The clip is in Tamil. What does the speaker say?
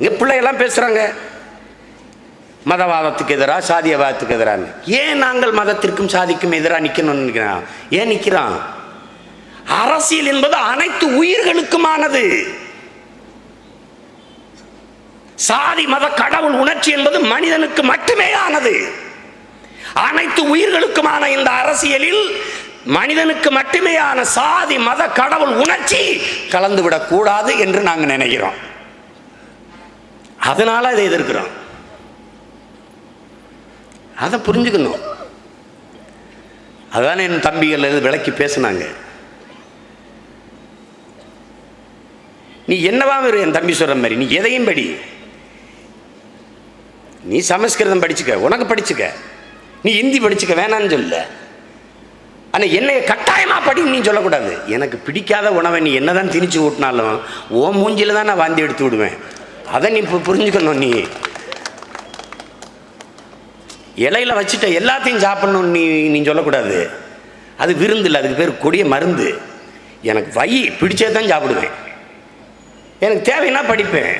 இங்கே பிள்ளைகள்லாம் பேசுகிறாங்க மதவாதத்துக்கு எதிராக சாதியவாதத்துக்கு எதிராக ஏன் நாங்கள் மதத்திற்கும் சாதிக்கும் எதிராக நிற்கணும்னு நினைக்கிறான் ஏன் நிற்கிறான் அரசியல் என்பது அனைத்து உயிர்களுக்குமானது. சாதி மத கடவுள் உணர்ச்சி என்பது மனிதனுக்கு மட்டுமே ஆனது அனைத்து உயிர்களுக்குமான இந்த அரசியலில் மனிதனுக்கு மட்டுமேயான சாதி மத கடவுள் உணர்ச்சி கலந்துவிடக் கூடாது என்று நாங்கள் நினைக்கிறோம். அதனால அதை எதிர்க்கிறோம் அதை புரிஞ்சுக்கணும். அதான் என் தம்பிகள் விளக்கி பேசுனாங்க. நீ என்னவா இரு என் தம்பி சொல்கிற மாதிரி? நீ எதையும் படி. நீ சமஸ்கிருதம் படிச்சுக்க உனக்கு படிச்சுக்க. நீ ஹிந்தி படிச்சுக்க வேணான்னு சொல்ல. ஆனால் என்னை கட்டாயமாக படின்னு நீ சொல்லக்கூடாது. எனக்கு பிடிக்காத உணவை நீ என்னதான் திணிச்சு ஊட்டினாலும் ஓ மூஞ்சியில் தான் நான் வாந்தி எடுத்து விடுவேன். அதை நீ இப்போ புரிஞ்சுக்கணும் நீ. இலையில வச்சுட்ட எல்லாத்தையும் சாப்பிட்ணும் நீ நீ சொல்லக்கூடாது. அது விருந்து இல்லை அதுக்கு பேர் கொடிய மருந்து. எனக்கு வை பிடிச்சே தான் சாப்பிடுவேன். எனக்கு தேவைன்னா படிப்பேன்.